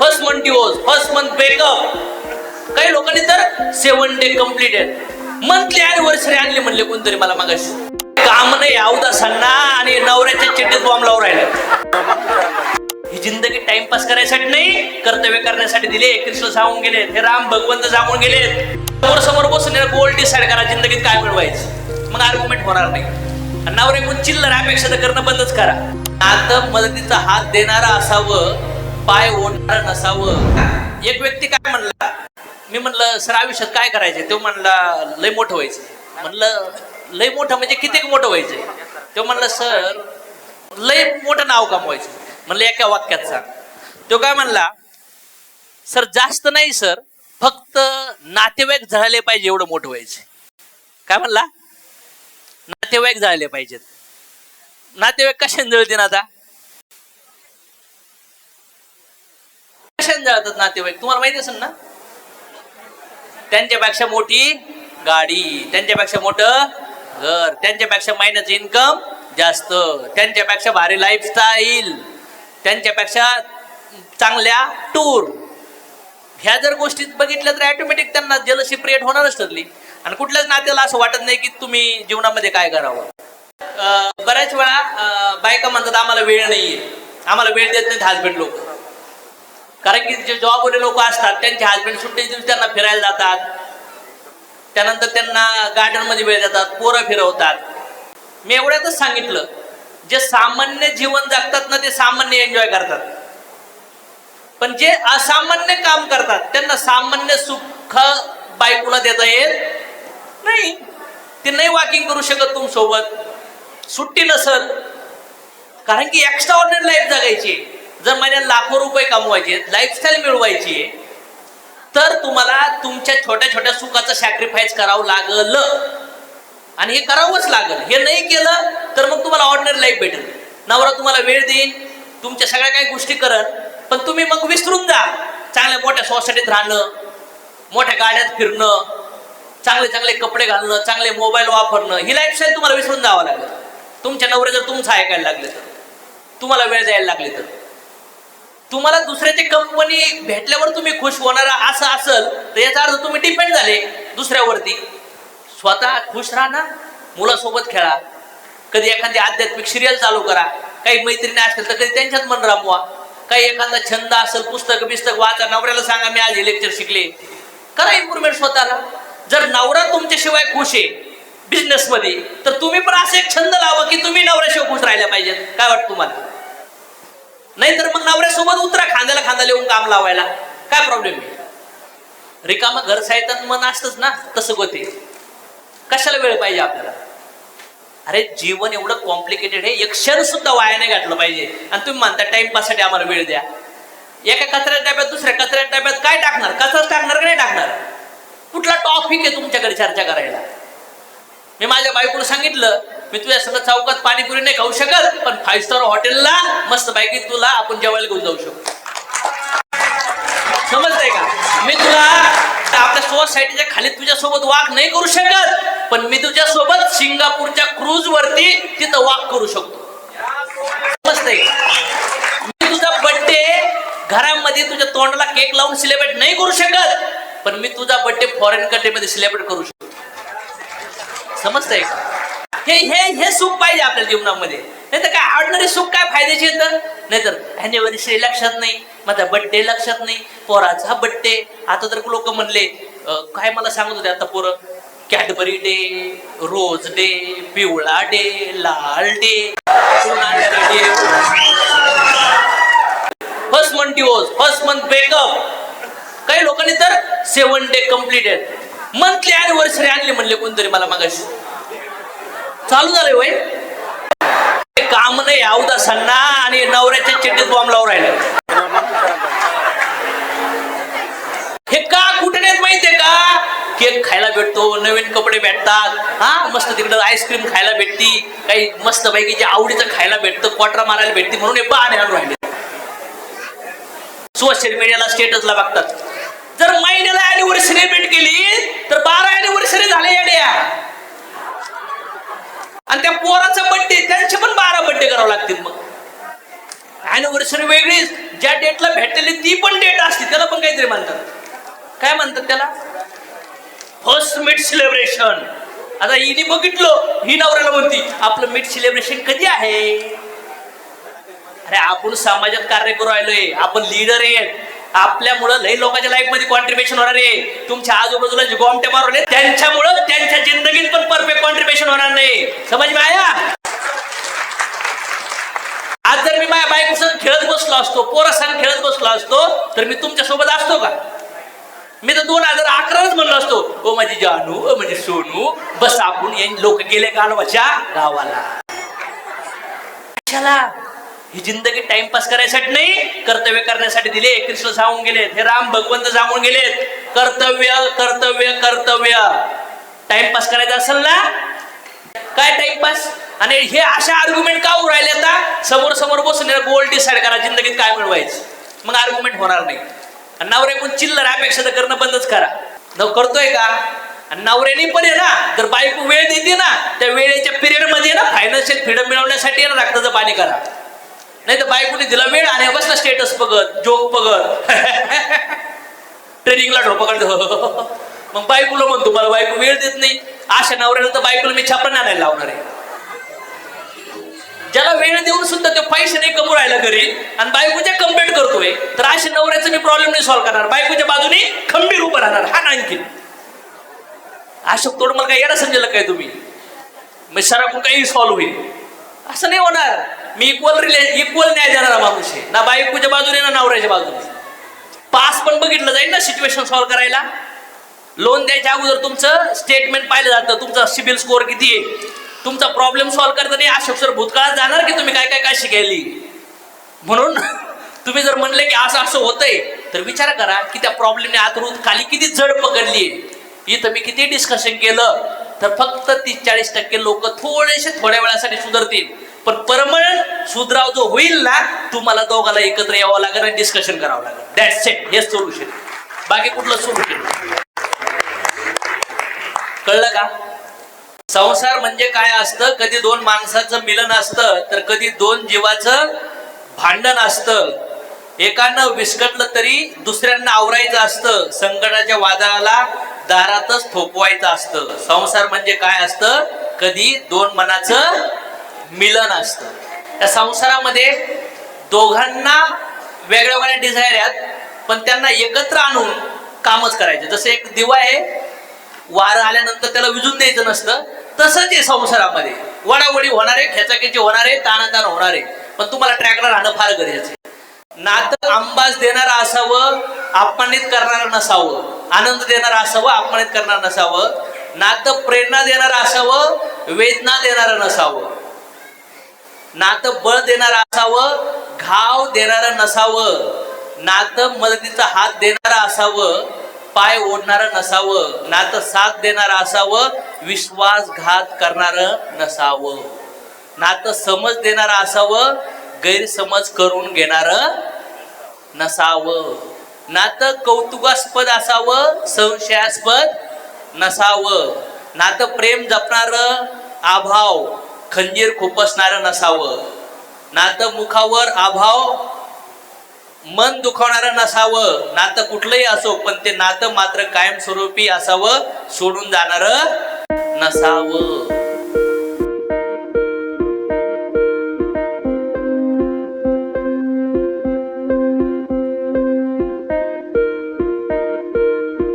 First month divorce first month breakup काही लोकांनी तर seven day completed monthly anniversary आणली म्हणले कोणतरी मला मागाशी. काम नाही अवदासांना आणि नवऱ्याच्या चिड्डीत बॉम्ब लावून राहिले. ही जिंदगी टाइमपास करायसाठी नाही कर्तव्य करण्यासाठी दिले. कृष्ण सांगून गेले हे राम भगवंत सांगून गेले समोर समोर बसून गोल डिसाईड करा जिंदगीत काय मिळवायचं. मग आर्ग्युमेंट होणार नाही. आणि नवऱ्याकडून चिल्लर अपेक्षा तर करणं बंदच करा. आता मदतीचा हात देणारा असावं पाय ओढणार नसावं. एक व्यक्ती काय म्हणला? मी म्हणलं सर आयुष्यात काय करायचे तो म्हणला लय मोठं व्हायचं म्हणलं लय मोठं म्हणजे किती मोठं व्हायचंय? तो म्हणलं सर लय मोठं नाव कमवायचं म्हणलं एका वाक्यात सांग. तो काय म्हणला सर जास्त नाही सर फक्त नातेवाईक झाले पाहिजे एवढं मोठं व्हायचे काय म्हणला? नातेवाईक झाले पाहिजेत. नातेवाईक कशाने जळतील आता? कशाने जळतात नातेवाईक. तुम्हाला माहिती असेल ना? त्यांच्यापेक्षा मोठी गाडी त्यांच्यापेक्षा मोठं घर त्यांच्यापेक्षा महिन्याचं इन्कम जास्त त्यांच्यापेक्षा भारी लाईफस्टाईल त्यांच्यापेक्षा चांगल्या टूर ह्या जर गोष्टीत बघितल्या तर ऑटोमॅटिक त्यांना जलशी क्रिएट होणारच ठरली. आणि कुठल्याच नात्याला असं वाटत नाही की तुम्ही जीवनामध्ये काय करावं. बऱ्याच वेळा बायका म्हणतात आम्हाला वेळ नाहीये. आम्हाला वेळ देत नाहीत हजबंड लोक. कारण की जे जॉबवाले लोक असतात त्यांचे हजबंड सुट्टी दिवशी त्यांना फिरायला जातात. त्यानंतर त्यांना गार्डनमध्ये वेळ जातात पोरं फिरवतात. मी एवढ्यातच सांगितलं जे सामान्य जीवन जगतात ना ते सामान्य एन्जॉय करतात. पण जे असामान्य काम करतात त्यांना सामान्य सुख बायकोला देता येत नाही. ते नाही वॉकिंग करू शकत तुमसोबत. सुट्टी नसल. कारण की एक्स्ट्रा ऑर्डिनरी लाईफ जगायची लाखो रुपये कमवायचे लाईफस्टाईल मिळवायची आहे, तर तुम्हाला तुमच्या छोट्या छोट्या सुखाचं सॅक्रिफाईस करावं लागल. आणि हे करावंच लागल. हे नाही केलं तर मग तुम्हाला ऑर्डिनरी लाईफ भेटेल. नवरा तुम्हाला वेळ देईन तुमच्या सगळ्या काही गोष्टी करत पण तुम्ही मग विसरून जा. चांगल्या मोठ्या सोसायटीत राहणं मोठ्या गाड्यात फिरणं चांगले चांगले कपडे घालणं चांगले मोबाईल वापरणं ही लाईफस्टाईल तुम्हाला विसरून जावं लागेल. तुमच्या नवरे जर तुमचं ऐकायला लागले तर. तुम्हाला वेळ द्यायला लागले तर. तुम्हाला दुसऱ्याची कंपनी भेटल्यावर तुम्ही खुश होणार असं असेल तर याचा अर्थ तुम्ही डिपेंड झाले दुसऱ्यावरती. स्वतः खुश राहा ना मुलासोबत खेळा. कधी एखादी आध्यात्मिक सिरियल चालू करा. काही मैत्रिणी असेल तर कधी त्यांच्यात मन रमवा. काही एखादा छंद असेल पुस्तक बिस्तक वाचा नवऱ्याला सांगा मी आज हे लेक्चर शिकले. करा इम्प्रुव्हमेंट स्वतःला. जर नवरा तुमच्याशिवाय खुश आहे बिझनेसमध्ये तर तुम्ही पण असं एक छंद लावा की तुम्ही नवऱ्याशिवाय खुश राहिल्या पाहिजेत. काय वाटतं तुम्हाला? नाहीतर मग नवऱ्यासोबत उतरा खांद्याला खांद्याला येऊन काम लावायला. काय प्रॉब्लेम आहे? रिकामं घर साहित्यात मन असतंच ना तसं होते कशाला वेळ पाहिजे आपल्याला? अरे जीवन एवढं कॉम्प्लिकेटेड आहे एक क्षण सुद्धा वाया नाही घातलं पाहिजे. आणि तुम्ही म्हणता टाइमपाससाठी आम्हाला वेळ द्या. एका कचऱ्या डब्यात दुसऱ्या कचऱ्या डब्यात काय टाकणार? कचराच टाकणार का नाही टाकणार? कुठला टॉपिक आहे तुमच्याकडे चर्चा करायला? मी माझ्या बायकोला सांगितलं मी तुझ्या सगळं चौकात पाणीपुरी नाही खाऊ शकत पण फाईव्ह स्टार हॉटेलला मस्त पैकी तुला आपण जेवायला घेऊन जाऊ शकतो. समजतंय का? मी तुला आपल्या सोसायटीच्या खाली तुझ्या सोबत वाक नाही करू शकत पण मी तुझ्या सोबत सिंगापूरच्या क्रूज वरती तिथं वाक करू शकतो. समजतंय मी तुझा बर्थडे घरामध्ये तुझ्या तोंडाला केक लावून सेलिब्रेट नाही करू शकत पण मी तुझा बर्थडे फॉरेन कंट्रीमध्ये सेलिब्रेट करू शकतो. समजतंय का? हे हे हे सुख पाहिजे आपल्या जीवनामध्ये. नाही तर काय ऑर्डिनरी सुख काय फायद्याचे येतं नाहीतर श्री लक्षात नाही माझा बड्डे लक्षात नाही पोराचा बड्डे आता तर लोक म्हणले काय मला सांगत होते आता पोरं? कॅडबरी डे रोज डे पिवळा डे लाल day day first month divorce first month breakup काही लोकांनी तर seven day completed monthly anniversary आणली म्हणले कोणतरी मला मागाशी. चालू झालंय वय काम नाही अवदासांना आणि नवऱ्याच्या चिड्डीत बॉम्ब लावून राहिले. हे का कुठे नाहीत माहितीये का? केक खायला भेटतो नवीन कपडे भेटतात. हा मस्त तिकडं आईस्क्रीम खायला भेटती. काही मस्त पैकी जे आवडीचं खायला भेटतं क्वार्टर मारायला भेटती म्हणून हे बहाणे आणून राहिले. सोशल मीडियाला स्टेटसला बघतात. जर महिन्याला अॅनिव्हर्सरी सेलिब्रेट केली तर बारा अॅनिव्हर्सरी झाले येड्या आणि त्या पोराचा बड्डे त्यांचे पण बारा बड्डे करावे लागतील मग. अॅनिव्हर्सरी वेगळीच ज्या डेटला भेटलेली ती पण डेट असते त्याला पण काहीतरी म्हणतात. काय म्हणतात त्याला? फर्स्ट मिट सेलिब्रेशन आता हिने बघितलं ही नवऱ्याला म्हणती आपलं मिट सेलिब्रेशन कधी आहे? अरे आपण समाजात कार्य करू राहिलोय आपण लिडर आहे आपल्यामुळं लई लोकांच्या लाईफमध्ये कॉन्ट्रीब्युशन होणार आहे. तुमच्या आजूबाजूला जे गोमटे मारवले त्यांच्यामुळं त्यांच्या जिंदगीत पण परफेक्ट नाही. समज में आया आज जर मी माझ्या बायकोसंग खेळत बसलो असतो पोरासंग खेळत बसलो असतो तर मी तुमच्यासोबत असतो का? मी तर दोन हजार अकराच म्हणलो असतो ओ माझी जानू ओ माझी सोनू बस आपण लोक गेले गालवाच्या गावाला. चला ही जिंदगी टाइमपास करायसाठी नाही कर्तव्य करण्यासाठी दिले कृष्ण सांगून गेलेत हे राम भगवंत सांगून गेलेत. कर्तव्य कर्तव्य कर्तव्य. टाइमपास करायचा असेल ना काय टाइमपास? आणि हे अशा आर्ग्युमेंट का होऊ राहिले आता? समोर समोर बसून गोल डिसाईड करा जिंदगीत काय मिळवायचं. मग आर्ग्युमेंट होणार नाही. आणि नवऱ्याकडून चिल्लर अपेक्षा तर करणं बंदच करा. नव करतोय का? आणि नवऱ्याने पण आहे ना जर बायको वेळ देते ना त्या वेळेच्या पिरियडमध्ये ना फायनान्शियल फ्रीडम मिळवण्यासाठी ना रक्ताचं पाणी करा. नाही तर बायकोने दिला वेळ आणि बसला स्टेटस बघत जोक बघत. ट्रेनिंगला ढोपा काढतो. मग बायकोला म्हणतो मला बायको वेळ देत नाही. अशा नवऱ्याला तर बायकोला मी छापण आणायला लावणार आहे. ज्याला वेळ देऊन सुद्धा ते पैसे नाही कमू राहिला घरी आणि बायकोच्या कंप्लेंट करतोय तर अशा नवऱ्याचं मी प्रॉब्लेम नाही सॉल्व्ह करणार. बायकोच्या बाजूने खंबीर उभं राहणार हा ना आणखी. अशोक तोड मला काय येणं समजेल काय तुम्ही? मग सराकून काही सॉल्व्ह होईल. असं नाही होणार. मी इक्वल रिले इक्वल न्याय देणारा माणूस आहे. ना बायकोच्या बाजूने ना नवऱ्याच्या बाजूने. पास पण बघितलं जाईल ना सिच्युएशन सॉल्व्ह करायला? लोन द्यायच्या अगोदर तुमचं स्टेटमेंट पाहिलं जातं. तुमचा सिबिल स्कोअर किती आहे? तुमचा प्रॉब्लेम सॉल्व्ह करताना अशोक सर भूतकाळात जाणार की तुम्ही काय काय काय शिकायली म्हणून तुम्ही जर म्हणले की असं असं होतंय तर विचार करा की त्या प्रॉब्लेमने आतरून खाली किती जड पकडली इथं मी किती डिस्कशन केलं तर फक्त तीस चाळीस टक्के लोक थोडेसे थोड्या वेळासाठी सुधारतील. पण परमनंट सुधराव जो होईल ना तुम्हाला दोघाला एकत्र यावं लागेल आणि डिस्कशन करावं लागेल. दॅट्स सेट हे सोल्युशन बाकी कुठलं सोल्युशन कळलं का? संसार म्हणजे काय असतं? कधी दोन माणसाचं मिलन असतं तर कधी दोन जीवाचं भांडण असतं. एकानं विस्कटलं तरी दुसऱ्यांना आवरायचं असतं. संकटाच्या वादळाला दारातच थोपवायचं असतं. संसार म्हणजे काय असतं? कधी दोन मनाचं मिलन असतं. त्या संसारामध्ये दोघांना वेगळ्या वेगळ्या डिझायर आहेत पण त्यांना एकत्र आणून कामच करायचं. जसं एक दिवा आहे वारं आल्यानंतर त्याला विजून द्यायचं नसतं. तसंच आहे संसारामध्ये. वडावडी होणार आहे खेचाखेची होणार आहे तानातान होणार आहे. पण तुम्हाला ट्रॅकला राहणं फार गरजेचं आहे. नातं आंबाज देणारं असावं अपमानित करणारं नसावं. आनंद देणारं असावं अपमानित करणारं नसावं. नातं प्रेरणा देणारं असावं वेदना देणारं नसावं. नातं बळ देणारं असावं घाव देणारं नसावं. नातं मदतीचा हात देणारं असावं. पाय ओढणारं नसावं नातं साथ देणारं असावं विश्वासघात करणारं नसावं. नातं समज देणारं असावं गैरसमज करून घेणारं नसावं. नातं कौतुकास्पद असावं संशयास्पद नसावं. नातं प्रेम जपणारं अभाव खंजीर खुपसणारं नसावं. नातं मुखावर अभाव मन दुखावणारं नसावं. नातं कुठलंही असो पण ते नातं मात्र कायमस्वरूपी असावं सोडून जाणारं नसावं.